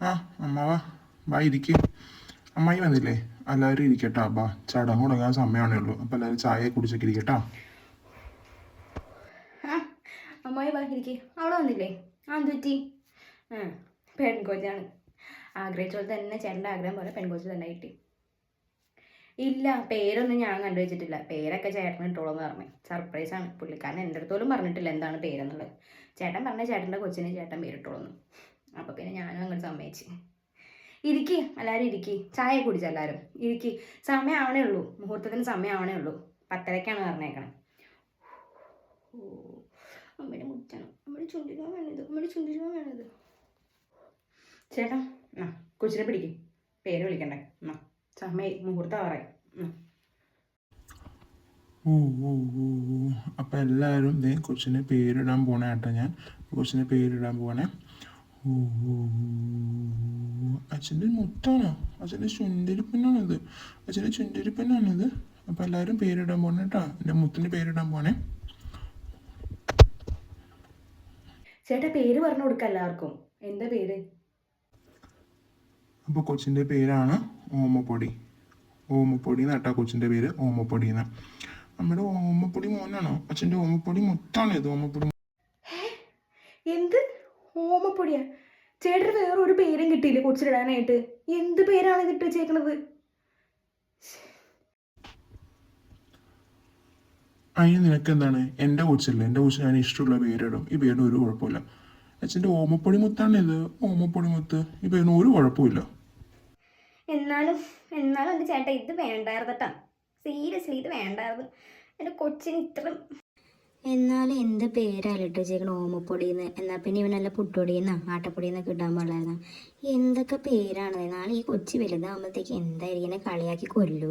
ആ അമ്മാവ ബാ ഇരിക്ക്. അമ്മായി വന്നില്ലേ? എല്ലാവരും ഇരിക്കട്ടാ. ബാ ചടങ്ങ് തുടങ്ങാൻ സമയമാണേ ഉള്ളൂ. അപ്പം എല്ലാവരും ചായ കുടിച്ചൊക്കെ ഇരിക്കട്ടാ. അമ്മായി പറഞ്ഞിരിക്കെ അവിടെ വന്നില്ലേ? ആ എന്ത് പറ്റി? ആ പെൺകൊച്ചാണ്. ആഗ്രഹിച്ച തന്നെ ചേട്ടന്റെ ആഗ്രഹം പോലെ പെൺകോച്ച് തന്നെ കിട്ടി. ഇല്ല പേരൊന്നും ഞാൻ കണ്ടുവച്ചിട്ടില്ല. പേരൊക്കെ ചേട്ടൻ ഇട്ടോളെന്ന് പറഞ്ഞു. സർപ്രൈസാണ് പുള്ളിക്കാരൻ എന്റെ അടുത്തോലും പറഞ്ഞിട്ടില്ല എന്താണ് പേരെന്നുള്ളത്. ചേട്ടൻ പറഞ്ഞ ചേട്ടന്റെ കൊച്ചിന് ചേട്ടൻ പേരിട്ടോളെന്ന്. അപ്പോൾ പിന്നെ ഞാനും അങ്ങോട്ട് സമ്മതിച്ച്. ഇരിക്കി എല്ലാവരും ഇരിക്കി. ചായ കുടിച്ചു എല്ലാവരും ഇരിക്കി. സമയം ആവണേ ഉള്ളൂ. മുഹൂർത്തത്തിന് സമയം ആവണേ ഉള്ളൂ. പത്തരക്കാണ് പറഞ്ഞേക്കണേ. ഓ അമ്മയുടെ മുറ്റണം അമ്മയുടെ ചുണ്ടിക്കാൻ വേണത് അമ്മയുടെ ചുണ്ടിക്കാൻ വേണത് ചേട്ടാ ആ കൊച്ചിനെ പിടിക്കും. പേര് വിളിക്കണ്ടേ? എന്നാ സമയ മുഹൂർത്തം പറയാം ഓ ഓ ഓ ഓ അപ്പം എല്ലാവരും ദേ കൊച്ചിന് പേരിടാൻ പോണേ കേട്ടോ ഞാൻ. കൊച്ചിന് പേരിടാൻ പോണേ. അച്ഛന്റെ മുത്താണോ അച്ഛന്റെ ചുണ്ടരിപ്പനാണിത് അച്ഛന്റെ ചുണ്ടരിപ്പനാണിത് അപ്പം എല്ലാവരും പേരിടാൻ പോണേ കേട്ടോ എന്റെ മുത്തിന് പേരിടാൻ പോണേ. ചേട്ടാ പേര് പറഞ്ഞു കൊടുക്കാം എല്ലാവർക്കും. എന്താ പേര്? അപ്പോൾ കൊച്ചിന്റെ പേരാണ് ഓമപ്പൊടി. ഓമപ്പൊടി നട്ടാ കൊച്ചിന്റെ പേര് ഓമപ്പൊടി എന്ന് നമ്മുടെ ഓമപ്പൊടി മോനാണോ? അച്ഛന്റെ ഓമപ്പൊടി മുത്താണ് ഇത് ഓമപ്പൊടി എന്ത്? ഓമപ്പൊടിയാ. ചേട്ടന് വേറെ ഒരു പേരും കിട്ടിയില്ല കൊച്ചിലിടാനായിട്ട്? എന്ത് പേരാണ് കിട്ടുക ചേക്കണത് അയ്യോ നിനക്ക് എന്താണ് എന്റെ കൊച്ചില്ല എന്റെ കൊച്ചിന് ഞാൻ ഇഷ്ടമുള്ള പേരിടും. ഈ പേരിന് ഒരു കുഴപ്പമില്ല. അച്ഛന്റെ ഓമപ്പൊടി മുത്താണ് ഇത്. ഓമപ്പൊടി മുത്ത്. ഈ പേരിന് ഒരു കുഴപ്പമില്ല. എന്നാലും എന്നാലും എന്റെ ചേട്ടാ ഇത് വേണ്ടായിരുന്നു കേട്ടാ. സീരിയസ്ലി ഇത് വേണ്ടായിരുന്നു. എന്റെ കൊച്ചിന് ഇത്ര എന്നാലും എന്ത് ചേക്കണ വെച്ചേക്കണ ഓമപ്പൊടിന്ന്? എന്നാൽ പിന്നെ ഇവനല്ല പുട്ടുപൊടിയെന്നോ ആട്ടപ്പൊടിയെന്നൊക്കെ ഇടാൻ പാടില്ലായിരുന്നു? എന്തൊക്കെ പേരാണ്? നാളെ ഈ കൊച്ചു വലുതാകുമ്പോഴത്തേക്ക് എന്തായിരിക്കും? കളിയാക്കി കൊല്ലൂ